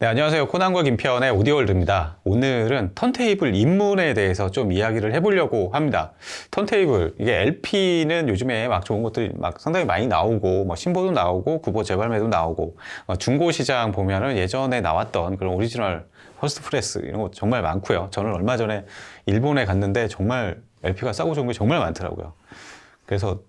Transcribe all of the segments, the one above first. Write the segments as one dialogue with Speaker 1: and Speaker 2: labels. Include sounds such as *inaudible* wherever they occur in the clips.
Speaker 1: 네, 안녕하세요. 코난과 김편의 오디오월드입니다. 오늘은 턴테이블 입문에 대해서 좀 이야기를 해보려고 합니다. 턴테이블, 이게 LP는 요즘에 막 좋은 것들이 막 상당히 많이 나오고, 뭐 신보도 나오고, 구보 재발매도 나오고, 어, 중고 시장 보면은 예전에 나왔던 그런 오리지널 퍼스트 프레스 이런 거 정말 많고요. 저는 얼마 전에 일본에 갔는데 정말 LP가 싸고 좋은 게 정말 많더라고요. 그래서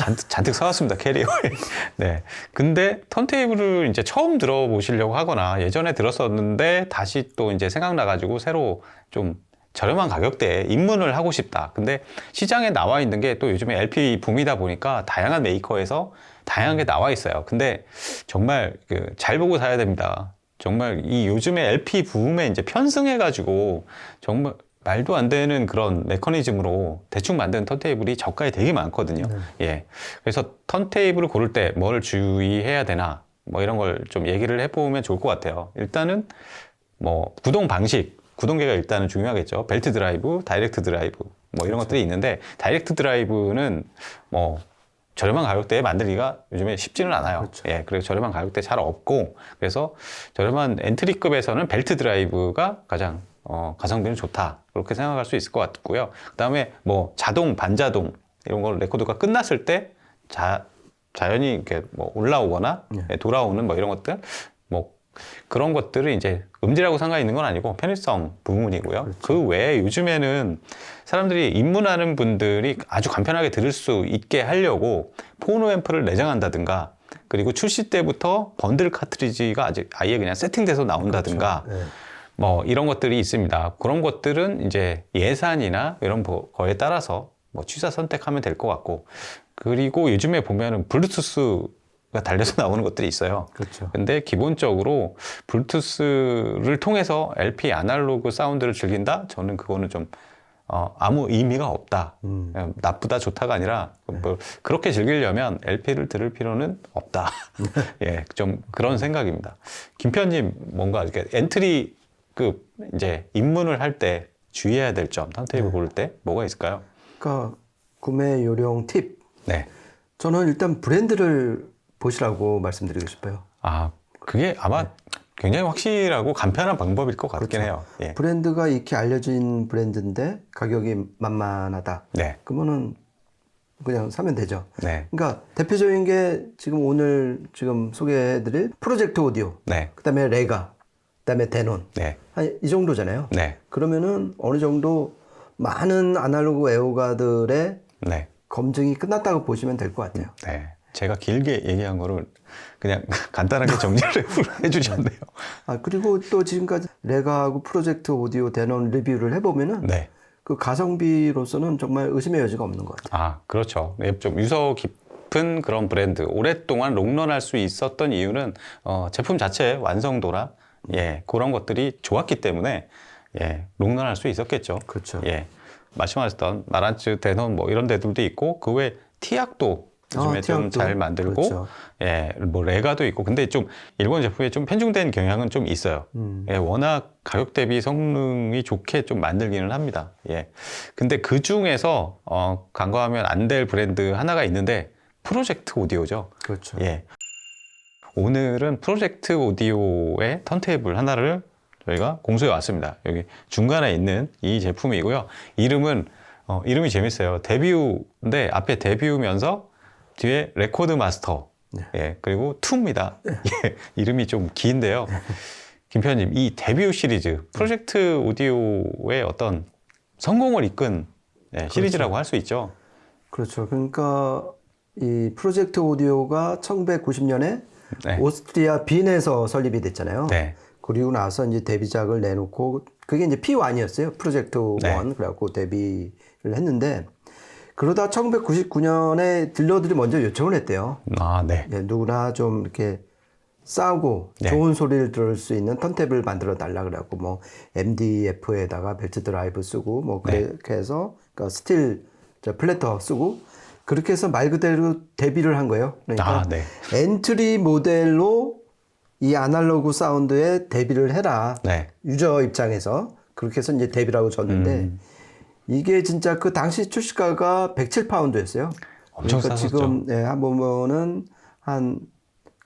Speaker 1: 잔뜩, 잔뜩 사왔습니다 캐리어에. *laughs* 네. 근데 턴테이블을 이제 처음 들어보시려고 하거나 예전에 들었었는데 다시 또 이제 생각나 가지고 새로 좀 저렴한 가격대에 입문을 하고 싶다. 근데 시장에 나와 있는 게 또 요즘에 LP 붐이다 보니까 다양한 메이커에서 다양한 게 나와 있어요. 근데 정말 그 잘 보고 사야 됩니다. 정말 이 요즘에 LP 붐에 이제 편승해 가지고 정말 말도 안 되는 그런 메커니즘으로 대충 만든 턴테이블이 저가에 되게 많거든요. 예. 그래서 턴테이블을 고를 때 뭘 주의해야 되나 뭐 이런 걸 좀 얘기를 해보면 좋을 것 같아요. 일단은 뭐 구동 방식, 구동계가 일단은 중요하겠죠. 벨트 드라이브, 다이렉트 드라이브 뭐 이런 것들이 있는데 다이렉트 드라이브는 뭐 저렴한 가격대에 만들기가 요즘에 쉽지는 않아요. 예, 그리고 저렴한 가격대 잘 없고 그래서 저렴한 엔트리급에서는 벨트 드라이브가 가장 어, 가성비는 좋다 그렇게 생각할 수 있을 것 같고요. 그 다음에 뭐 자동, 반자동 이런 걸 레코드가 끝났을 때 자, 자연히 이렇게 뭐 올라오거나 예, 돌아오는 뭐 이런 것들 뭐 그런 것들은 이제 음질하고 상관 있는 건 아니고 편의성 부분이고요. 그 외에 요즘에는 사람들이 입문하는 분들이 아주 간편하게 들을 수 있게 하려고 포노 앰프를 내장한다든가 그리고 출시 때부터 번들 카트리지가 아직 아예 그냥 세팅돼서 나온다든가
Speaker 2: 네.
Speaker 1: 뭐 이런 것들이 있습니다. 그런 것들은 이제 예산이나 이런 거- 거에 따라서 뭐 취사 선택하면 될 것 같고 그리고 요즘에 보면은 블루투스가 달려서 *laughs* 나오는 것들이 있어요.
Speaker 2: 그렇죠.
Speaker 1: 근데 기본적으로 블루투스를 통해서 LP 아날로그 사운드를 즐긴다? 저는 그거는 좀 어, 아무 의미가 없다.
Speaker 2: 음.
Speaker 1: 그냥 나쁘다 좋다가 아니라 뭐 그렇게 즐기려면 LP를 들을 필요는 없다. *laughs* 예, 좀 그런 생각입니다. 김편님 뭔가 이렇게 엔트리 급 이제 입문을 할 때 주의해야 될 점, 턴테이블 고를 때 뭐가 있을까요?
Speaker 2: 그러니까 구매 요령 팁.
Speaker 1: 네.
Speaker 2: 저는 일단 브랜드를 보시라고 말씀드리고 싶어요.
Speaker 1: 아, 그게 아마 굉장히 확실하고 간편한 방법일 것 같긴 해요. 예.
Speaker 2: 브랜드가 이렇게 알려진 브랜드인데 가격이 만만하다.
Speaker 1: 네.
Speaker 2: 그러면은 그냥 사면 되죠.
Speaker 1: 네.
Speaker 2: 그러니까 대표적인 게 지금 오늘 지금 소개해드릴 프로젝트 오디오,
Speaker 1: 네.
Speaker 2: 그다음에 레가, 그다음에 데논
Speaker 1: 네.
Speaker 2: 한이 정도잖아요.
Speaker 1: 네.
Speaker 2: 그러면은 어느 정도 많은 아날로그 애호가들의
Speaker 1: 네.
Speaker 2: 검증이 끝났다고 보시면 될 것 같아요.
Speaker 1: 네. 제가 길게 얘기한 거를 그냥 *laughs* 간단하게 정리를 *laughs* 해주셨네요.
Speaker 2: 아 그리고 또 지금까지 레가하고 프로젝트 오디오 데논 리뷰를 해보면은
Speaker 1: 네.
Speaker 2: 그 가성비로서는 정말 의심의 여지가 없는 것 같아요.
Speaker 1: 아, 그렇죠. 네, 좀 유서 깊은 그런 브랜드. 오랫동안 롱런할 수 있었던 이유는 어, 제품 자체의 완성도나 예, 그런 것들이 좋았기 때문에 예, 롱런할 수 있었겠죠.
Speaker 2: 그렇죠.
Speaker 1: 예. 말씀하셨던 마란츠, 데논 뭐 이런 데들도 있고 그 외에 티약도 요즘에
Speaker 2: 아,
Speaker 1: 좀
Speaker 2: 티약도.
Speaker 1: 잘 만들고
Speaker 2: 그렇죠.
Speaker 1: 예, 뭐 레가도 있고 근데 좀 일본 제품에 좀 편중된 경향은 좀 있어요.
Speaker 2: 음.
Speaker 1: 예, 워낙 가격 대비 성능이 좋게 좀 만들기는 합니다. 예. 근데 그 중에서 어, 간과하면 안 될 브랜드 하나가 있는데 프로젝트 오디오죠.
Speaker 2: 그렇죠.
Speaker 1: 예. 오늘은 프로젝트 오디오의 턴테이블 하나를 저희가 공수해 왔습니다. 여기 중간에 있는 이 제품이고요. 이름은 어, 이름이 재밌어요. 데뷔우인데 앞에 데뷔우면서 뒤에 레코드 마스터. 예. 그리고 투입니다. *laughs* 예. 이름이 좀 긴데요. *laughs* 김편님, 이 데뷔우 시리즈 프로젝트 오디오의 어떤 성공을 이끈 예, 시리즈라고 할수 있죠.
Speaker 2: 그렇죠. 그러니까 이 프로젝트 오디오가 1990년에
Speaker 1: 네.
Speaker 2: 오스트리아 빈에서 설립이 됐잖아요.
Speaker 1: 네.
Speaker 2: 그리고 나서 이제 데뷔작을 내놓고 그게 이제 P1이었어요. 프로젝트 1
Speaker 1: 네.
Speaker 2: 그래갖고 데뷔를 했는데 그러다 1999년에 딜러들이 먼저 요청을 했대요.
Speaker 1: 아, 네.
Speaker 2: 예, 누구나 좀 이렇게 싸고
Speaker 1: 네.
Speaker 2: 좋은 소리를 들을 수 있는 턴탭을 만들어 달라 그래갖고 뭐 MDF에다가 벨트 드라이브 쓰고 뭐
Speaker 1: 네.
Speaker 2: 그렇게 해서 그러니까 스틸 저 플래터 쓰고 그렇게 해서 말 그대로 데뷔를 한 거예요. 그러니까
Speaker 1: 아, 네.
Speaker 2: 엔트리 모델로 이 아날로그 사운드에 데뷔를 해라.
Speaker 1: 네.
Speaker 2: 유저 입장에서 그렇게 해서 이제 데뷔라고 줬는데
Speaker 1: 음.
Speaker 2: 이게 진짜 그 당시 출시가가 107파운드였어요.
Speaker 1: 엄청
Speaker 2: 그러니까. 지금 예, 한 보면은 한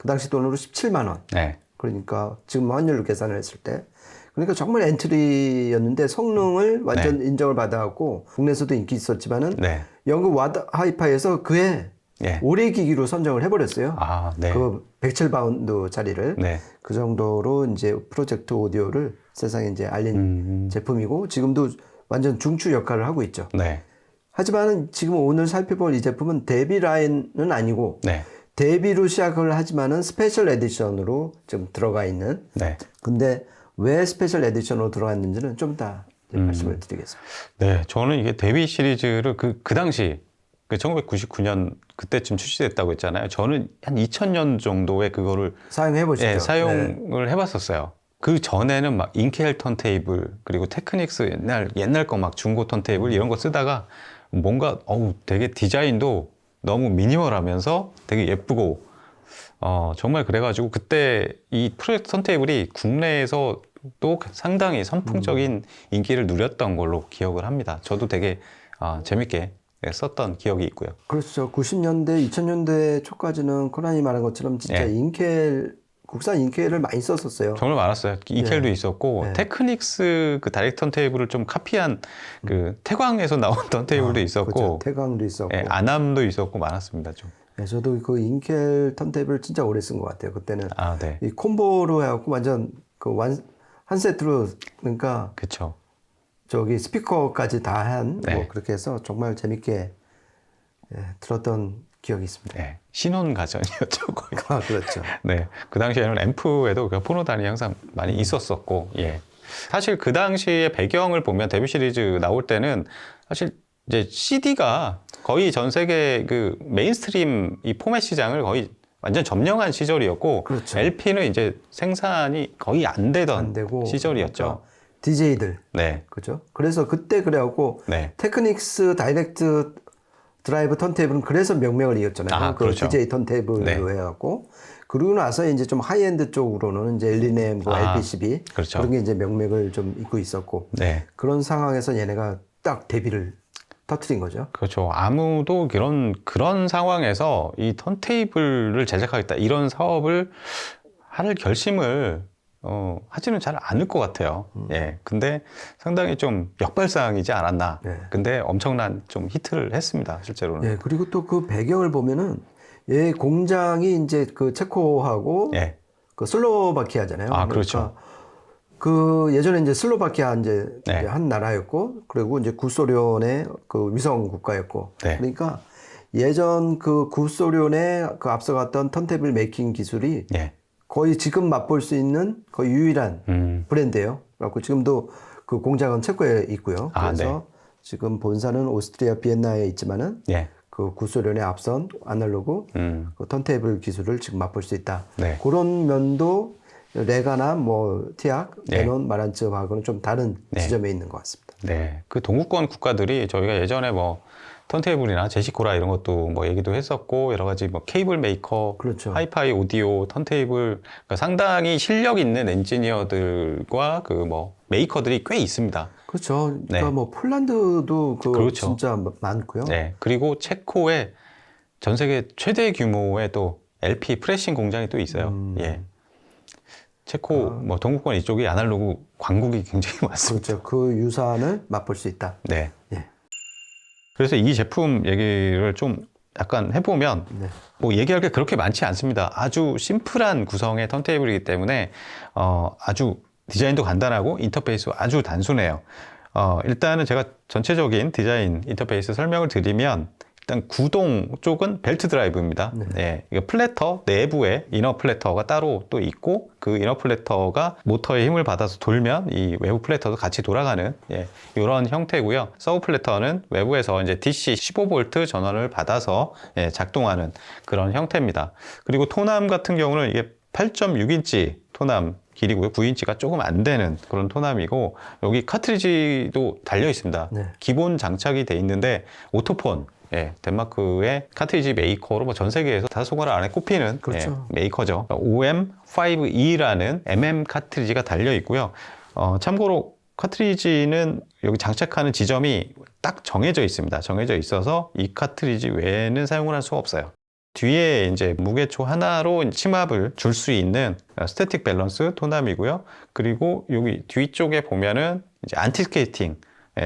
Speaker 2: 그 당시 돈으로 17만 원.
Speaker 1: 네.
Speaker 2: 그러니까 지금 환율로 계산을 했을 때. 그러니까 정말 엔트리였는데 성능을 완전 인정을 받아갖고 국내에서도 인기 있었지만은
Speaker 1: 네.
Speaker 2: 영국 와드 하이파이에서 그해
Speaker 1: 예.
Speaker 2: 올해 기기로 선정을 해버렸어요.
Speaker 1: 아, 네.
Speaker 2: 그 107바운드 짜리를
Speaker 1: 네.
Speaker 2: 그 정도로 이제 프로젝트 오디오를 세상에 이제 알린
Speaker 1: 음.
Speaker 2: 제품이고 지금도 완전 중추 역할을 하고 있죠.
Speaker 1: 네.
Speaker 2: 하지만은 지금 오늘 살펴볼 이 제품은 데뷔 라인은 아니고
Speaker 1: 네.
Speaker 2: 데뷔로 시작을 하지만은 스페셜 에디션으로 좀 들어가 있는
Speaker 1: 네.
Speaker 2: 근데 왜 스페셜 에디션으로 들어갔는지는 좀이 따 이제
Speaker 1: 음.
Speaker 2: 말씀을 드리겠습니다.
Speaker 1: 네, 저는 이게 데뷔 시리즈를 그, 그 당시, 그 1999년 그때쯤 출시됐다고 했잖아요. 저는 한 2000년 정도에 그거를
Speaker 2: 사용해 보시죠.
Speaker 1: 예, 사용을 해봤었어요. 그 전에는 막 인켈 턴테이블 그리고 테크닉스 옛날 옛날 거 막 중고 턴테이블 이런 거 쓰다가 뭔가 어우 되게 디자인도 너무 미니멀하면서 되게 예쁘고 어 정말 그래가지고 그때 이 프로젝트 턴테이블이 국내에서 또 상당히 선풍적인 인기를 누렸던 걸로 기억을 합니다. 저도 되게 아, 재밌게 예, 썼던 기억이 있고요.
Speaker 2: 그렇죠. 90년대, 2000년대 초까지는 코난이 말한 것처럼 진짜
Speaker 1: 예.
Speaker 2: 인켈 국산 인켈을 많이 썼었어요.
Speaker 1: 정말 많았어요. 인켈도 있었고
Speaker 2: 네.
Speaker 1: 테크닉스 그 다이렉트 턴테이블을 좀 카피한 그 태광에서 나온 턴테이블도
Speaker 2: 그렇죠.
Speaker 1: 있었고
Speaker 2: 태광도 있었고.
Speaker 1: 예, 아남도 있었고 많았습니다. 좀.
Speaker 2: 네, 저도 그 인켈 턴테이블 진짜 오래 쓴 것 같아요. 그때는
Speaker 1: 아, 네.
Speaker 2: 이 콤보로 해갖고 완전 그 한 세트로 그러니까
Speaker 1: 그쵸.
Speaker 2: 저기 스피커까지 다 한
Speaker 1: 네.
Speaker 2: 뭐 그렇게 해서 정말 재밌게 예, 들었던 기억이 있습니다.
Speaker 1: 네. 신혼 가전이었죠. 거의.
Speaker 2: 아, 그렇죠. *laughs*
Speaker 1: 네. 그 당시에는 앰프에도 그 포노단이 항상 많이 있었었고, 예. 사실 그 당시의 배경을 보면 데뷔 시리즈 나올 때는 사실 이제 CD가 거의 전 세계 그 메인스트림 이 포맷 시장을 거의 완전 점령한 시절이었고,
Speaker 2: 그렇죠.
Speaker 1: LP는 이제 생산이 거의 안 되던
Speaker 2: 안 되고
Speaker 1: 시절이었죠.
Speaker 2: DJ들
Speaker 1: 네.
Speaker 2: 그죠? 그래서 그때 그래갖고
Speaker 1: 네.
Speaker 2: 테크닉스 다이렉트 드라이브 턴테이블은 그래서 명명을 이었잖아요.
Speaker 1: 아,
Speaker 2: 그
Speaker 1: 그렇죠.
Speaker 2: DJ 턴테이블로
Speaker 1: 네.
Speaker 2: 해갖고 그러고 나서 이제 좀 하이엔드 쪽으로는 이제 엘리넴, 뭐
Speaker 1: 아,
Speaker 2: LPCB
Speaker 1: 그렇죠.
Speaker 2: 그런 게 이제 명맥을 좀 잇고 있었고
Speaker 1: 네.
Speaker 2: 그런 상황에서 얘네가 딱 데뷔를 터트린 거죠.
Speaker 1: 그렇죠. 아무도 그런 그런 상황에서 이 턴테이블을 제작하겠다 이런 사업을 할 결심을 어, 하지는 잘 않을 것 같아요. 예. 근데 상당히 좀 역발상이지 않았나.
Speaker 2: 네.
Speaker 1: 근데 엄청난 좀 히트를 했습니다. 실제로는.
Speaker 2: 예, 그리고 또 그 배경을 보면은 얘 공장이 이제 그 체코하고
Speaker 1: 예.
Speaker 2: 그 슬로바키아잖아요.
Speaker 1: 아, 그렇죠.
Speaker 2: 그 예전에 이제 슬로바키아 이제
Speaker 1: 네.
Speaker 2: 한 나라였고 그리고 이제 구소련의 그 위성 국가였고
Speaker 1: 네.
Speaker 2: 그러니까 예전 그 구소련의 그 앞서갔던 턴테이블 메이킹 기술이
Speaker 1: 예.
Speaker 2: 거의 지금 맛볼 수 있는 거의 유일한
Speaker 1: 음.
Speaker 2: 브랜드예요. 그래갖고 지금도 그 공장은 체코에 있고요.
Speaker 1: 아,
Speaker 2: 그래서 지금 본사는 오스트리아 비엔나에 있지만은
Speaker 1: 예.
Speaker 2: 그 구소련의 앞선 아날로그
Speaker 1: 음.
Speaker 2: 그 턴테이블 기술을 지금 맛볼 수 있다.
Speaker 1: 네.
Speaker 2: 그런 면도 레가나 뭐 티악,
Speaker 1: 네.
Speaker 2: 베논, 마란츠하고는 좀 다른
Speaker 1: 네.
Speaker 2: 지점에 있는 것 같습니다.
Speaker 1: 네. 그 동구권 국가들이 저희가 예전에 뭐 턴테이블이나 제시코라 이런 것도 뭐 얘기도 했었고 여러 가지 뭐 케이블 메이커,
Speaker 2: 그렇죠.
Speaker 1: 하이파이 오디오, 턴테이블 그러니까 상당히 실력 있는 엔지니어들과 그 뭐 메이커들이 꽤 있습니다.
Speaker 2: 그렇죠.
Speaker 1: 네.
Speaker 2: 그러니까 뭐 폴란드도 그
Speaker 1: 그렇죠.
Speaker 2: 진짜 많고요.
Speaker 1: 네. 그리고 체코에 전 세계 최대 규모의 또 LP 프레싱 공장이 또 있어요.
Speaker 2: 음.
Speaker 1: 예. 체코 뭐 동구권 이쪽이 아날로그 광국이 굉장히 *laughs* 많습니다.
Speaker 2: 그렇죠. 그 유산을 맛볼 수 있다.
Speaker 1: 네.
Speaker 2: 예.
Speaker 1: 그래서 이 제품 얘기를 좀 약간 해보면
Speaker 2: 네.
Speaker 1: 뭐 얘기할 게 그렇게 많지 않습니다. 아주 심플한 구성의 턴테이블이기 때문에 어, 아주 디자인도 간단하고 인터페이스 아주 단순해요. 어, 일단은 제가 전체적인 디자인 인터페이스 설명을 드리면 일단 구동 쪽은 벨트 드라이브입니다. 네. 이거 플래터 내부에 이너 플래터가 따로 또 있고 그 이너 플래터가 모터의 힘을 받아서 돌면 이 외부 플래터도 같이 돌아가는 예, 이런 형태고요. 서브 플래터는 외부에서 이제 DC 15V 전원을 받아서 예, 작동하는 그런 형태입니다. 그리고 토남 같은 경우는 이게 8.6인치 토남 길이고요. 9인치가 조금 안 되는 그런 토남이고 여기 카트리지도 달려 있습니다.
Speaker 2: 네.
Speaker 1: 기본 장착이 돼 있는데 오토폰 예, 덴마크의 카트리지 메이커로 뭐 전 세계에서 손가락 안에 꼽히는
Speaker 2: 그렇죠.
Speaker 1: 예, 메이커죠. OM5E라는 MM 카트리지가 달려 있고요. 어, 참고로 카트리지는 여기 장착하는 지점이 딱 정해져 있습니다. 정해져 있어서 이 카트리지 외에는 사용을 할 수가 없어요. 뒤에 이제 무게초 하나로 치맙을 줄 수 있는 스태틱 밸런스 토남이고요. 그리고 여기 뒤쪽에 보면은 이제 안티 스케이팅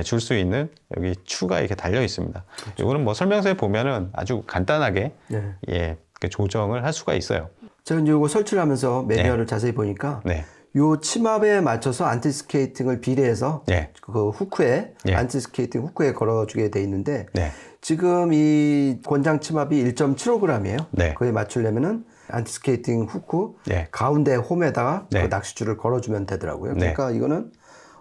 Speaker 1: 줄 수 있는 여기 추가 이렇게 달려 있습니다. 이거는 뭐 설명서에 보면은 아주 간단하게
Speaker 2: 네.
Speaker 1: 예, 이렇게 조정을 할 수가 있어요.
Speaker 2: 제가 이제 이거 설치를 하면서 매뉴얼을 자세히 보니까
Speaker 1: 네.
Speaker 2: 요 치맙에 맞춰서 안티 스케이팅을 비례해서
Speaker 1: 네.
Speaker 2: 그 후크에
Speaker 1: 예.
Speaker 2: 안티 스케이팅 후크에 걸어주게 돼 있는데
Speaker 1: 네.
Speaker 2: 지금 이 권장 치맙이 1.75g이에요.
Speaker 1: 네.
Speaker 2: 그에 맞추려면은 안티 스케이팅 후크
Speaker 1: 네.
Speaker 2: 가운데 홈에다가
Speaker 1: 네.
Speaker 2: 그 낚시줄을 걸어주면 되더라고요.
Speaker 1: 네.
Speaker 2: 그러니까 이거는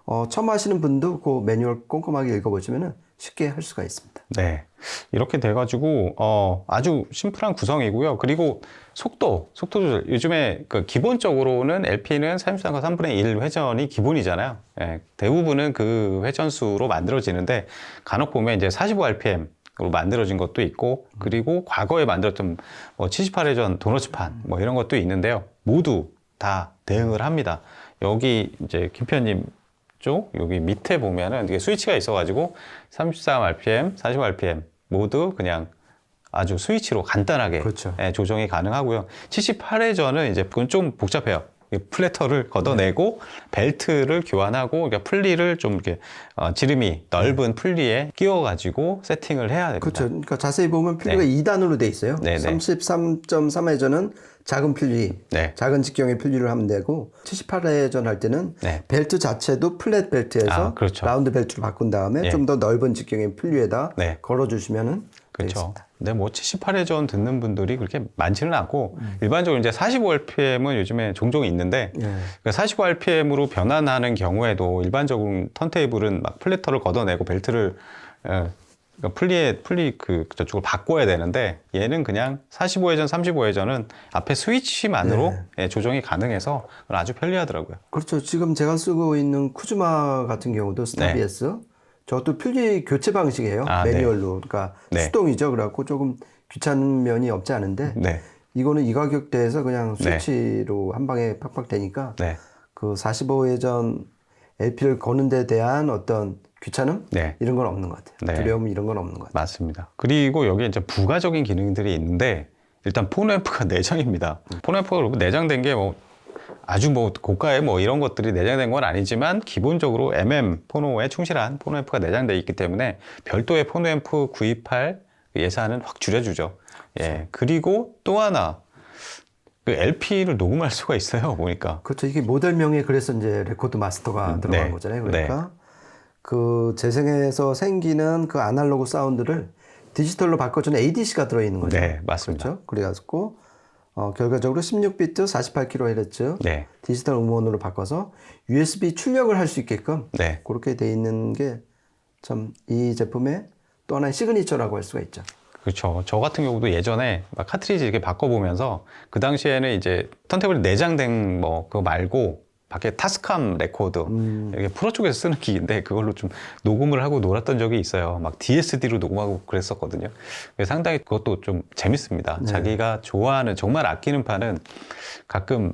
Speaker 2: 어, 처음 하시는 분도 그 매뉴얼 꼼꼼하게 읽어보시면은 쉽게 할 수가 있습니다.
Speaker 1: 네. 이렇게 돼가지고, 어, 아주 심플한 구성이고요. 그리고 속도, 속도 조절. 요즘에 그 기본적으로는 LP는 33과 3분의 1 회전이 기본이잖아요. 예, 대부분은 그 회전수로 만들어지는데, 간혹 보면 이제 45rpm, 으로 만들어진 것도 있고, 그리고 과거에 만들었던 뭐 78회전 도너츠판, 뭐 이런 것도 있는데요. 모두 다 대응을 합니다. 여기 이제 김 편님 쪽 여기 밑에 보면은 이게 스위치가 있어가지고 33rpm, 45rpm 모두 그냥 아주 스위치로 간단하게
Speaker 2: 그렇죠.
Speaker 1: 예, 조정이 가능하고요. 78회전은 이제 그건 좀 복잡해요. 이 플래터를 걷어내고 벨트를 교환하고 그러니까 플리를 좀 이렇게 어, 지름이 넓은 플리에 끼워가지고 세팅을 해야 됩니다.
Speaker 2: 그렇죠. 그러니까 자세히 보면 필리가 2단으로 돼 있어요.
Speaker 1: 네, 네.
Speaker 2: 33.3회전은 작은 필리,
Speaker 1: 네.
Speaker 2: 작은 직경의 필리를 하면 되고 78회전 할 때는
Speaker 1: 네.
Speaker 2: 벨트 자체도 플랫 벨트에서
Speaker 1: 아, 그렇죠.
Speaker 2: 라운드 벨트로 바꾼 다음에
Speaker 1: 예.
Speaker 2: 좀더 넓은 직경의 필리에다
Speaker 1: 네.
Speaker 2: 걸어주시면은
Speaker 1: 그렇죠. 근데 뭐 78회전 듣는 분들이 그렇게 많지는 않고
Speaker 2: 음.
Speaker 1: 일반적으로 이제 45rpm은 요즘에 종종 있는데
Speaker 2: 예.
Speaker 1: 45rpm으로 변환하는 경우에도 일반적으로 턴테이블은 막 플래터를 걷어내고 벨트를 어, 그러니까 플리에 플리 그 저쪽을 바꿔야 되는데 얘는 그냥 45회전, 35회전은 앞에 스위치만으로
Speaker 2: 네.
Speaker 1: 예, 조정이 가능해서 아주 편리하더라고요.
Speaker 2: 그렇죠. 지금 제가 쓰고 있는 쿠즈마 같은 경우도 스타비에스 저것도 필리 교체 방식이에요.
Speaker 1: 네. 아, 네.
Speaker 2: 매뉴얼로. 그러니까
Speaker 1: 네.
Speaker 2: 수동이죠. 그래갖고 조금 귀찮은 면이 없지 않은데
Speaker 1: 네,
Speaker 2: 이거는 이 가격대에서 그냥
Speaker 1: 네.
Speaker 2: 스위치로 한 방에 팍팍 되니까
Speaker 1: 네,
Speaker 2: 그 45회전 LP를 거는 데 대한 어떤 귀찮음
Speaker 1: 네.
Speaker 2: 이런 건 없는 것 같아요.
Speaker 1: 네.
Speaker 2: 두려움 이런 건 없는 것 같아요.
Speaker 1: 맞습니다. 그리고 여기에 이제 부가적인 기능들이 있는데 일단 폰앰프가 *laughs* 내장입니다. 폰앰프가 내장된 게 뭐 아주 뭐 고가의 뭐 이런 것들이 내장된 건 아니지만 기본적으로 MM 포노에 충실한 폰앰프가 내장돼 있기 때문에 별도의 폰앰프 구입할 예산은 확 줄여주죠. 예. 그리고 또 하나 그 LP를 녹음할 수가 있어요. 보니까.
Speaker 2: 그렇죠. 이게 모델명에 그래서 이제 레코드 마스터가
Speaker 1: 음,
Speaker 2: 들어간
Speaker 1: 네.
Speaker 2: 거잖아요. 그러니까 그 재생에서 생기는 그 아날로그 사운드를 디지털로 바꿔주는 ADC가 들어있는 거죠.
Speaker 1: 네, 맞습니다.
Speaker 2: 그렇죠. 그래가지고 어, 결과적으로 16비트 48kHz
Speaker 1: 네.
Speaker 2: 디지털 음원으로 바꿔서 USB 출력을 할 수 있게끔
Speaker 1: 네.
Speaker 2: 그렇게 돼 있는 게 참 이 제품의 또 하나의 시그니처라고 할 수가 있죠.
Speaker 1: 그렇죠. 저 같은 경우도 예전에 막 카트리지 이렇게 바꿔보면서 그 당시에는 이제 턴테이블 내장된 뭐 그거 말고 밖에 타스캄 레코드 이게 프로 쪽에서 쓰는 기기인데 그걸로 좀 녹음을 하고 놀았던 적이 있어요. 막 DSD로 녹음하고 그랬었거든요. 상당히 그것도 좀 재밌습니다. 자기가 좋아하는 정말 아끼는 판은 가끔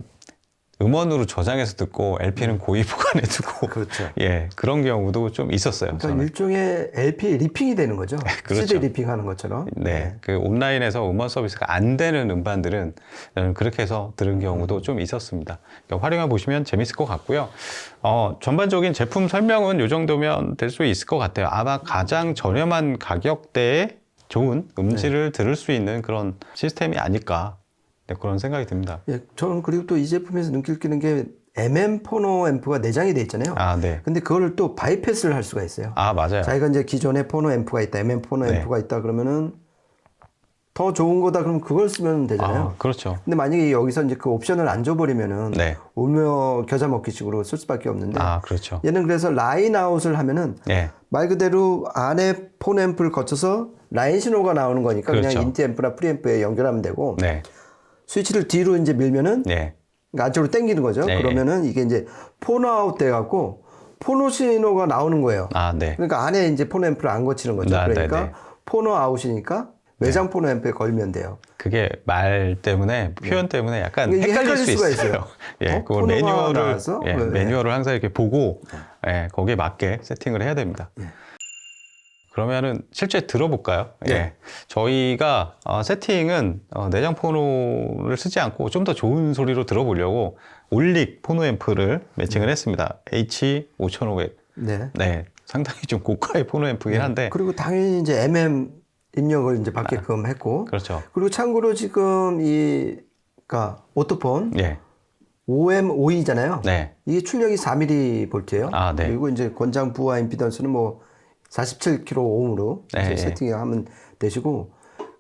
Speaker 1: 음원으로 저장해서 듣고 LP는 고이 보관해 두고
Speaker 2: 그렇죠. *laughs*
Speaker 1: 예 그런 경우도 좀 있었어요.
Speaker 2: 그러니까
Speaker 1: 저는.
Speaker 2: 일종의 LP 리핑이 되는 거죠. *laughs*
Speaker 1: 그렇죠.
Speaker 2: CD 리핑하는 것처럼.
Speaker 1: 네, 그 온라인에서 음원 서비스가 안 되는 음반들은 그렇게 해서 들은 경우도 좀 있었습니다. 그러니까 활용해 보시면 재밌을 것 같고요. 어, 전반적인 제품 설명은 이 정도면 될 수 있을 것 같아요. 아마 가장 저렴한 가격대에 좋은 음질을 들을 수 있는 그런 시스템이 아닐까 네, 그런 생각이 듭니다.
Speaker 2: 예, 저는 그리고 또 이 제품에서 눈길 끼는 게 MM 포노 앰프가 내장이 돼 있잖아요.
Speaker 1: 아, 네.
Speaker 2: 근데 그거를 또 바이패스를 할 수가 있어요.
Speaker 1: 아, 맞아요.
Speaker 2: 자기가 이제 기존에 포노 앰프가 있다, MM 포노
Speaker 1: 네.
Speaker 2: 앰프가 있다 그러면은 더 좋은 거다 그러면 그걸 쓰면 되잖아요.
Speaker 1: 아, 그렇죠.
Speaker 2: 근데 만약에 여기서 이제 그 옵션을 안 줘버리면은
Speaker 1: 네.
Speaker 2: 오며 겨자 먹기식으로 쓸 수밖에 없는데
Speaker 1: 아, 그렇죠.
Speaker 2: 얘는 그래서 라인 아웃을 하면은
Speaker 1: 네.
Speaker 2: 말 그대로 안에 폰 앰프를 거쳐서 라인 신호가 나오는 거니까 그
Speaker 1: 그렇죠.
Speaker 2: 냥 인티 앰프나 프리 앰프에 연결하면 되고
Speaker 1: 네.
Speaker 2: 스위치를 뒤로 이제 밀면은
Speaker 1: 네.
Speaker 2: 그러니까 안쪽으로 당기는 거죠.
Speaker 1: 네.
Speaker 2: 그러면은 이게 이제 폰 아웃 돼 갖고 포노 신호가 나오는 거예요.
Speaker 1: 아, 네.
Speaker 2: 그러니까 안에 이제 폰 앰프를 안 거치는 거죠.
Speaker 1: 아,
Speaker 2: 그러니까
Speaker 1: 네, 네.
Speaker 2: 포노 아웃이니까 외장 포노 앰프에 걸면 돼요.
Speaker 1: 그게 말 때문에 표현 때문에 약간
Speaker 2: 이게
Speaker 1: 헷갈릴
Speaker 2: 헷갈릴
Speaker 1: 수 있어요.
Speaker 2: 있어요. *laughs*
Speaker 1: 예,
Speaker 2: 어?
Speaker 1: 그걸 매뉴얼을? 예,
Speaker 2: 네.
Speaker 1: 매뉴얼을 항상 이렇게 보고 예, 거기에 맞게 세팅을 해야 됩니다. 그러면은 실제 들어볼까요?
Speaker 2: 네.
Speaker 1: 예. 저희가 어, 세팅은 어, 내장 포노를 쓰지 않고 좀 더 좋은 소리로 들어보려고 올릭 포노 앰프를 매칭을 했습니다. H5500.
Speaker 2: 네.
Speaker 1: 네. 상당히 좀 고가의 포노 앰프긴 한데.
Speaker 2: 그리고 당연히 이제 MM 입력을 이제 받게끔 했고
Speaker 1: 그렇죠.
Speaker 2: 그리고 참고로 지금 이 그러니까 오토폰
Speaker 1: 예.
Speaker 2: OM52잖아요.
Speaker 1: 네.
Speaker 2: 이게 출력이 4mm 볼트예요.
Speaker 1: 아, 네.
Speaker 2: 그리고 이제 권장 부하 임피던스는 뭐 47kilo ohm으로
Speaker 1: 네, 예.
Speaker 2: 세팅하면 되시고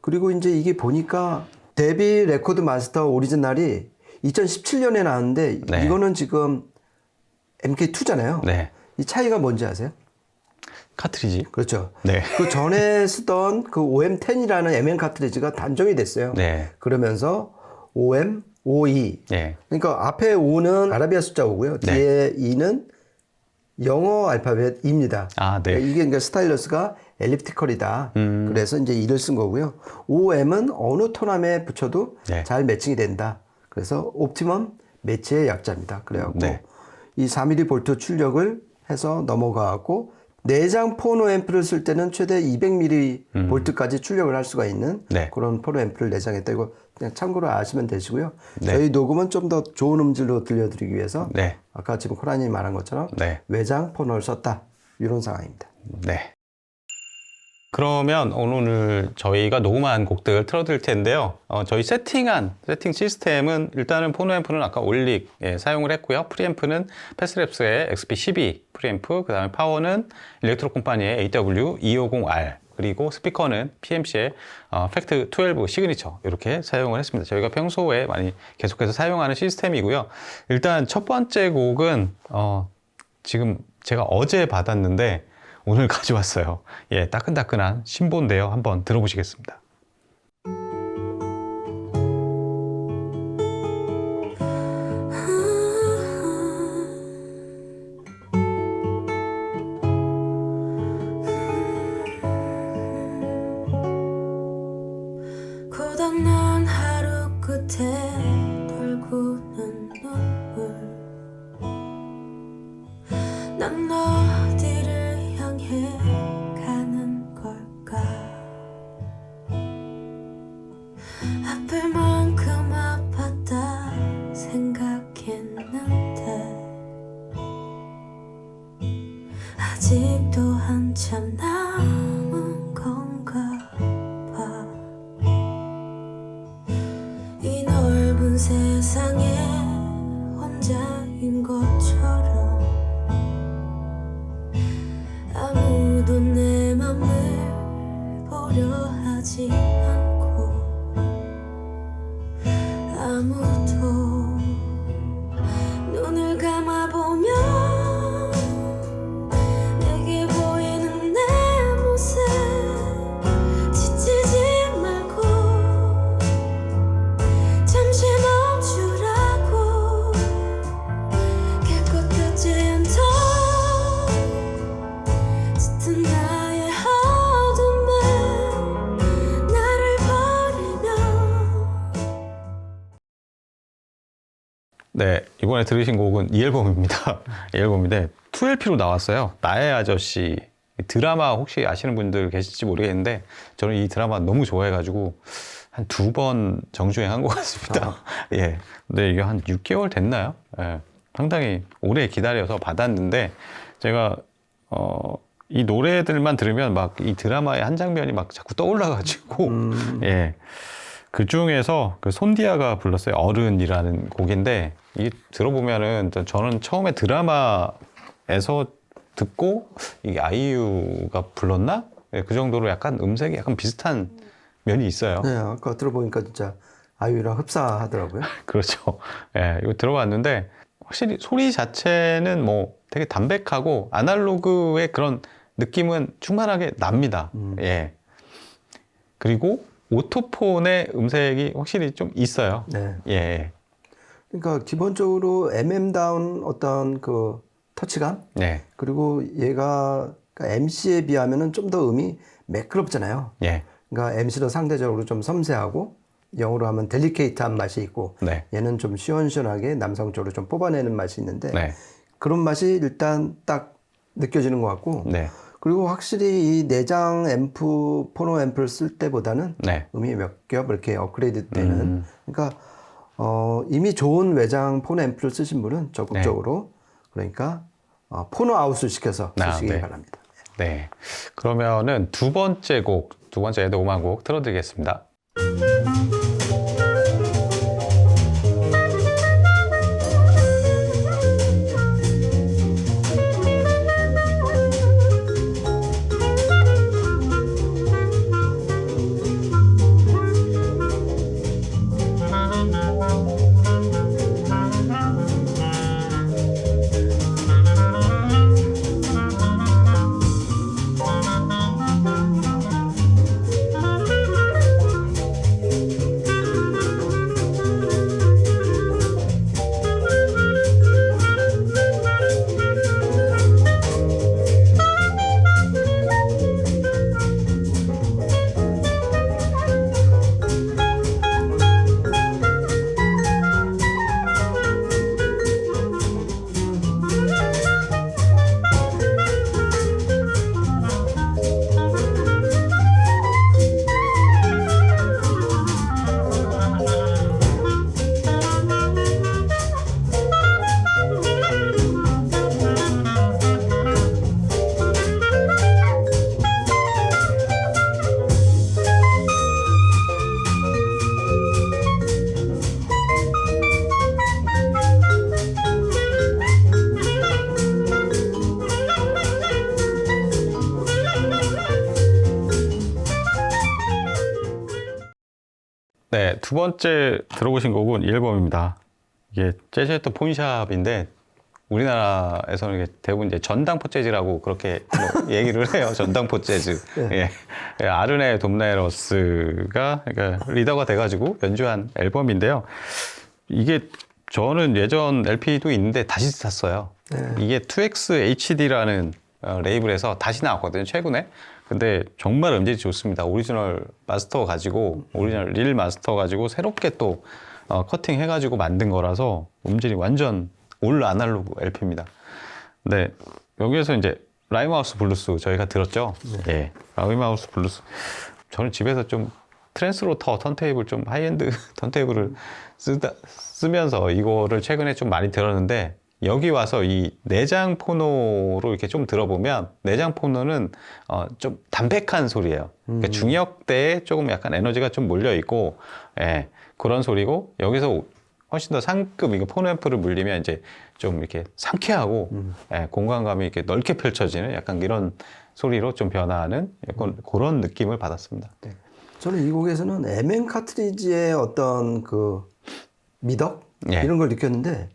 Speaker 2: 그리고 이제 이게 보니까 데뷔 레코드 마스터 오리지널이 2017년에 나왔는데
Speaker 1: 네.
Speaker 2: 이거는 지금 MK2잖아요.
Speaker 1: 네.
Speaker 2: 이 차이가 뭔지 아세요?
Speaker 1: 카트리지.
Speaker 2: 그렇죠.
Speaker 1: 네.
Speaker 2: 그 전에 쓰던 그 OM10이라는 MM 카트리지가 단종이 됐어요.
Speaker 1: 네.
Speaker 2: 그러면서 OM, OE.
Speaker 1: 예.
Speaker 2: 그러니까 앞에 5는 아라비아 숫자 5고요.
Speaker 1: 네.
Speaker 2: 뒤에 2는 영어 알파벳 2입니다.
Speaker 1: 아, 네.
Speaker 2: 이게 그러니까 스타일러스가 엘립티컬이다.
Speaker 1: 음.
Speaker 2: 그래서 이제 2를 쓴 거고요. OM은 어느 톤함에 붙여도
Speaker 1: 네.
Speaker 2: 잘 매칭이 된다. 그래서 옵티멈 매치의 약자입니다. 그래갖고
Speaker 1: 네.
Speaker 2: 이 4mm 볼트 출력을 해서 넘어가고 내장 포노 앰프를 쓸 때는 최대 200mm 볼트까지 출력을 할 수가 있는
Speaker 1: 음. 네.
Speaker 2: 그런 포노 앰프를 내장했다. 이거 그냥 참고로 아시면 되시고요.
Speaker 1: 네.
Speaker 2: 저희 녹음은 좀 더 좋은 음질로 들려드리기 위해서
Speaker 1: 네.
Speaker 2: 아까 지금 코라님 말한 것처럼
Speaker 1: 네.
Speaker 2: 외장 포노를 썼다. 이런 상황입니다.
Speaker 1: 네. 그러면 오늘 저희가 녹음한 곡들 틀어드릴 텐데요. 어, 저희 세팅한 세팅 시스템은 일단은 포노 앰프는 아까 올릭 예, 사용을 했고요. 프리앰프는 패스랩스의 XP12 프리앰프, 그 다음에 파워는 일렉트로 콤파니의 AW250R, 그리고 스피커는 PMC의 어, 팩트 12 시그니처 이렇게 사용을 했습니다. 저희가 평소에 많이 계속해서 사용하는 시스템이고요. 일단 첫 번째 곡은 어, 지금 제가 어제 받았는데 오늘 *laughs* 가져왔어요. 예, 따끈따끈한 신보인데요. 한번 들어보시겠습니다.
Speaker 3: 아무도 내 맘을 보려 하지 않고
Speaker 1: 이번에 들으신 곡은 이 앨범입니다. *laughs* 이 앨범인데 2LP로 나왔어요. 나의 아저씨 드라마 혹시 아시는 분들 계실지 모르겠는데 저는 이 드라마 너무 좋아해가지고 한 두 번 정주행한 것 같습니다. *laughs* 예, 근데 이게 한 6개월 됐나요? 예, 상당히 오래 기다려서 받았는데 제가 어, 이 노래들만 들으면 막 이 드라마의 한 장면이 막 자꾸 떠올라가지고 *laughs* 예. 그 중에서 그 손디아가 불렀어요. 어른이라는 곡인데 이 들어보면은 저는 처음에 드라마에서 듣고 이게 아이유가 불렀나? 예, 그 정도로 약간 음색이 약간 비슷한 면이 있어요.
Speaker 2: 네, 아까 들어보니까 진짜 아이유랑 흡사하더라고요. *laughs*
Speaker 1: 그렇죠. 예, 이거 들어봤는데 확실히 소리 자체는 뭐 되게 담백하고 아날로그의 그런 느낌은 충만하게 납니다. 예. 그리고 오토폰의 음색이 확실히 좀 있어요.
Speaker 2: 네.
Speaker 1: 예.
Speaker 2: 그러니까 기본적으로 MM다운 어떤 그 터치감
Speaker 1: 네.
Speaker 2: 그리고 얘가 그러니까 MC에 비하면은 좀 더 음이 매끄럽잖아요.
Speaker 1: 예.
Speaker 2: 그러니까 MC는 상대적으로 좀 섬세하고 영어로 하면 델리케이트한 맛이 있고
Speaker 1: 네.
Speaker 2: 얘는 좀 시원시원하게 남성적으로 좀 뽑아내는 맛이 있는데
Speaker 1: 네.
Speaker 2: 그런 맛이 일단 딱 느껴지는 것 같고
Speaker 1: 네.
Speaker 2: 그리고 확실히 이 내장 앰프, 포노 앰프를 쓸 때보다는
Speaker 1: 네.
Speaker 2: 음이 몇 겹 이렇게 업그레이드 되는.
Speaker 1: 음.
Speaker 2: 그러니까 어, 이미 좋은 외장 포노 앰프를 쓰신 분은 적극적으로 그러니까 어, 포노 아웃을 시켜서
Speaker 1: 아,
Speaker 2: 쓰시기
Speaker 1: 네.
Speaker 2: 바랍니다.
Speaker 1: 네. 그러면은 두 번째 곡, 두 번째 녹음한 곡 틀어드리겠습니다. 두 번째 들어보신 곡은 이 앨범입니다. 이게 재즈헤터 폰샵인데 우리나라에서는 이게 대부분 이제 전당포 재즈라고 그렇게 뭐 *laughs* 얘기를 해요. 전당포 재즈. 예. 예, 아르네 돔네러스가 그러니까 리더가 돼가지고 연주한 앨범인데요. 이게 저는 예전 LP도 있는데 다시 샀어요. 이게 2X HD라는 어, 레이블에서 다시 나왔거든요, 최근에. 근데 정말 음질이 좋습니다. 오리지널 마스터 가지고, 오리지널 릴 마스터 가지고 새롭게 또 어, 커팅 해가지고 만든 거라서 음질이 완전 올 아날로그 LP입니다. 네. 여기에서 이제 라이마우스 블루스 저희가 들었죠? 예. 라이마우스 블루스. 저는 집에서 좀 트랜스로터 턴테이블 좀 하이엔드 *laughs* 턴테이블을 쓰다, 쓰면서 이거를 최근에 좀 많이 들었는데 여기 와서 이 내장 포노로 이렇게 좀 들어보면 내장 포노는 어, 좀 담백한 소리예요. 그러니까 중역대에 조금 약간 에너지가 좀 몰려 있고 예, 그런 소리고 여기서 훨씬 더 상급 이거 포노 앰프를 물리면 이제 좀 이렇게 상쾌하고 예, 공간감이 이렇게 넓게 펼쳐지는 약간 이런 소리로 좀 변화하는 약간 그런 느낌을 받았습니다.
Speaker 2: 저는 이 곡에서는 에멘 카트리지의 어떤 그 미덕
Speaker 1: 예.
Speaker 2: 이런 걸 느꼈는데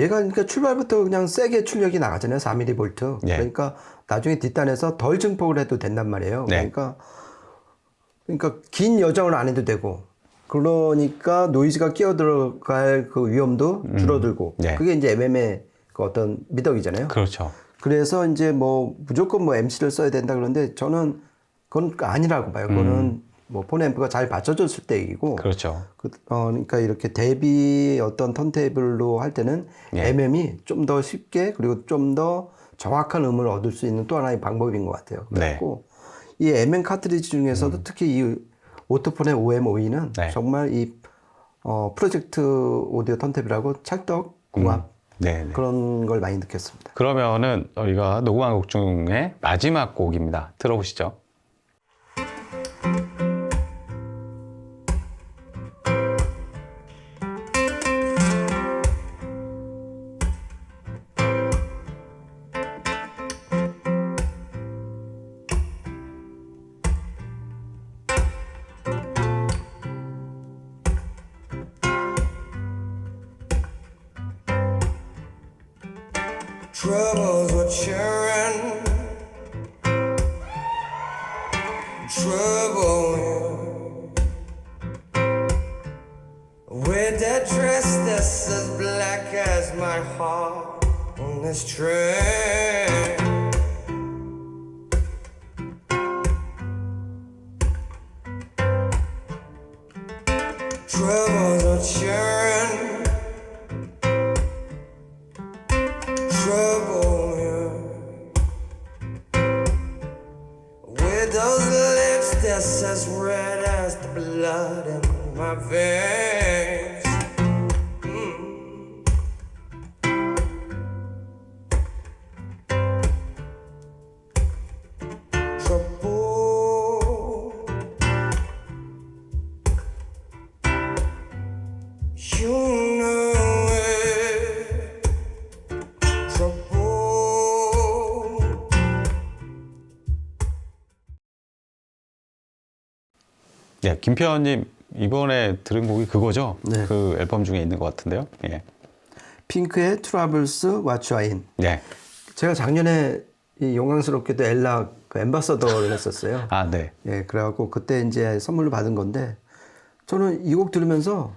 Speaker 2: 얘가 그러니까 출발부터 그냥 세게 출력이 나가잖아요 4mm 볼트
Speaker 1: 예.
Speaker 2: 그러니까 나중에 뒷단에서 덜 증폭을 해도 된단 말이에요
Speaker 1: 네.
Speaker 2: 그러니까 그러니까 긴 여정을 안 해도 되고 그러니까 노이즈가 끼어 들어갈 그 위험도 줄어들고
Speaker 1: 네.
Speaker 2: 그게 이제 MM의 그 어떤 미덕이잖아요
Speaker 1: 그렇죠.
Speaker 2: 그래서 이제 뭐 무조건 뭐 MC를 써야 된다 그러는데 저는 그건 아니라고 봐요. 그거는 뭐 폰앰프가 잘 받쳐줬을 때 얘기고.
Speaker 1: 음. 그렇죠.
Speaker 2: 그, 어, 그러니까 이렇게 대비 어떤 턴테이블로 할 때는
Speaker 1: 예.
Speaker 2: MM이 좀 더 쉽게 그리고 좀 더 정확한 음을 얻을 수 있는 또 하나의 방법인 것 같아요.
Speaker 1: 네.
Speaker 2: 그래갖고 이 MM 카트리지 중에서도 특히 이 오토폰의 OM52는
Speaker 1: 네.
Speaker 2: 정말 이 어, 프로젝트 오디오 턴테이블하고 찰떡 궁합
Speaker 1: 네. 네.
Speaker 2: 그런 걸 많이 느꼈습니다.
Speaker 1: 그러면은 저희가 녹음한 곡 중에 마지막 곡입니다. 들어보시죠.
Speaker 4: Troubles were cheering. Trouble with that dress that's as black as my heart on this train.
Speaker 1: 네, 김표현님 이번에 들은 곡이 그거죠?
Speaker 2: 네.
Speaker 1: 그 앨범 중에 있는 것 같은데요. 예.
Speaker 2: 핑크의 트러블스 와츠아인.
Speaker 1: 네.
Speaker 2: 제가 작년에 이 영광스럽게도 엘라 그 엠바서더를 했었어요. *laughs*
Speaker 1: 아, 네.
Speaker 2: 예, 그래갖고 그때 이제 선물로 받은 건데 저는 이 곡 들으면서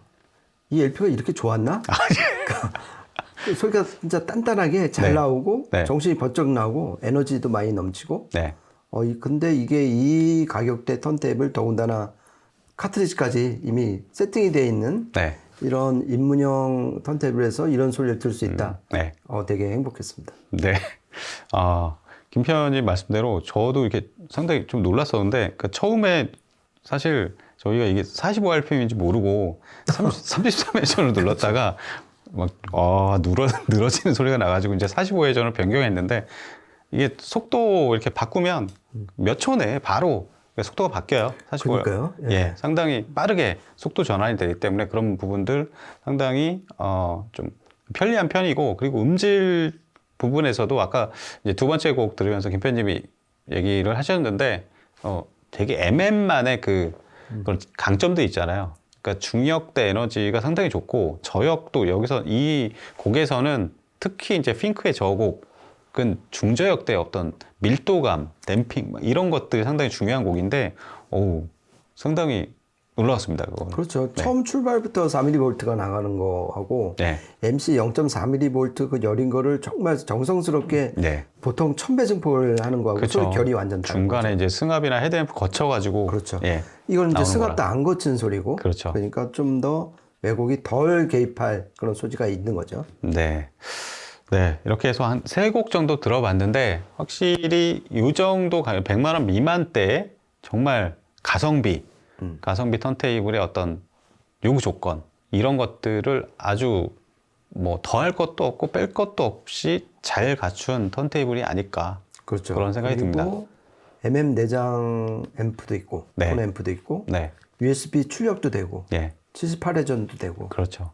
Speaker 2: 이 LP가 이렇게 좋았나? *laughs* 그 소리가 진짜 단단하게 잘
Speaker 1: 아, 네.
Speaker 2: 나오고
Speaker 1: 네.
Speaker 2: 정신이 번쩍 나고 에너지도 많이 넘치고
Speaker 1: 네.
Speaker 2: 어, 이- 근데 이게 이 가격대 턴테이블 더군다나 카트리지까지 이미 세팅이 되어 있는
Speaker 1: 네.
Speaker 2: 이런 입문형 턴테이블에서 이런 소리를 들을 수 있다.
Speaker 1: 네.
Speaker 2: 어, 되게 행복했습니다.
Speaker 1: 네. *laughs* 아, 김편님 말씀대로 저도 이렇게 상당히 좀 놀랐었는데, 그 처음에 사실 저희가 이게 45rpm인지 모르고 33회전을 *laughs* 눌렀다가 막, 아, 늘어, *laughs* 늘어지는 소리가 나가지고 이제 45회전을 변경했는데, 이게 속도 이렇게 바꾸면 몇 초 내에 바로 속도가 바뀌어요. 45.
Speaker 2: 그러니까요. 예.
Speaker 1: 예, 상당히 빠르게 속도 전환이 되기 때문에 그런 부분들 상당히 어, 좀 편리한 편이고 그리고 음질 부분에서도 아까 이제 두 번째 곡 들으면서 김편님이 얘기를 하셨는데 어, 되게 MM만의 그 그런 강점도 있잖아요. 그러니까 중역대 에너지가 상당히 좋고 저역도 여기서 이 곡에서는 특히 이제 핑크의 저곡 은 중저역 대 어떤 밀도감, 댐핑 막 이런 것들이 상당히 중요한 곡인데, 어우 상당히 놀라웠습니다. 그거.
Speaker 2: 그렇죠. 처음 출발부터 4mV가 나가는 거하고
Speaker 1: 네,
Speaker 2: MC 0.4mV 그 열인 거를 정말 정성스럽게
Speaker 1: 네,
Speaker 2: 보통 1000배 증폭을 하는 거하고
Speaker 1: 그렇죠.
Speaker 2: 결이 완전 다른
Speaker 1: 중간에
Speaker 2: 거죠.
Speaker 1: 이제 승합이나 헤드앰프 거쳐 가지고,
Speaker 2: 그렇죠.
Speaker 1: 예,
Speaker 2: 이건 이제 승합도
Speaker 1: 거라.
Speaker 2: 안 거친 소리고
Speaker 1: 그렇죠.
Speaker 2: 그러니까 좀 더 왜곡이 덜 개입할 그런 소지가 있는 거죠.
Speaker 1: 네. 네, 이렇게 해서 한 세 곡 정도 들어봤는데, 확실히 이 정도 가격, 100만 원 미만대에 정말 가성비,
Speaker 2: 음.
Speaker 1: 가성비 턴테이블의 어떤 요구 조건, 이런 것들을 아주 뭐 더할 것도 없고 뺄 것도 없이 잘 갖춘 턴테이블이 아닐까.
Speaker 2: 그렇죠.
Speaker 1: 그런 생각이
Speaker 2: 그리고
Speaker 1: 듭니다.
Speaker 2: MM 내장 앰프도 있고
Speaker 1: 네.
Speaker 2: 폰 앰프도 있고
Speaker 1: 네,
Speaker 2: USB 출력도 되고
Speaker 1: 예,
Speaker 2: 78회전도 되고
Speaker 1: 그렇죠.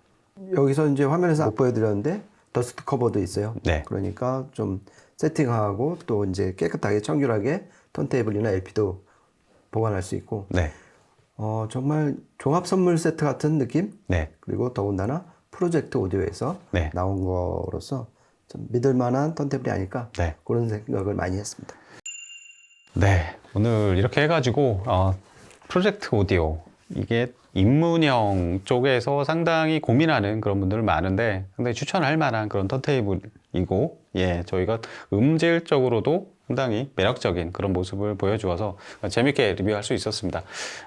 Speaker 2: 여기서 이제 화면에서 못 보여드렸는데 더스트 커버도 있어요.
Speaker 1: 네.
Speaker 2: 그러니까 좀 세팅하고 또 이제 깨끗하게 청결하게 턴테이블이나 LP도 보관할 수 있고
Speaker 1: 네,
Speaker 2: 어, 정말 종합 선물 세트 같은 느낌
Speaker 1: 네,
Speaker 2: 그리고 더군다나 프로젝트 오디오에서
Speaker 1: 네.
Speaker 2: 나온 거로서 좀 믿을 만한 턴테이블이 아닐까
Speaker 1: 네.
Speaker 2: 그런 생각을 많이 했습니다.
Speaker 1: 네, 오늘 이렇게 해가지고 어, 프로젝트 오디오 이게 입문형 쪽에서 상당히 고민하는 그런 분들 많은데 상당히 추천할 만한 그런 턴테이블이고 예 저희가 음질적으로도 상당히 매력적인 그런 모습을 보여주어서 재밌게 리뷰할 수 있었습니다.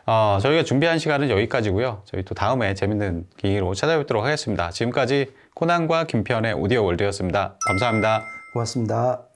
Speaker 1: 어, 저희가 준비한 시간은 여기까지고요. 저희 또 다음에 재밌는 기회로 찾아뵙도록 하겠습니다. 지금까지 코난과 김편의 오디오 월드였습니다. 감사합니다.
Speaker 2: 고맙습니다.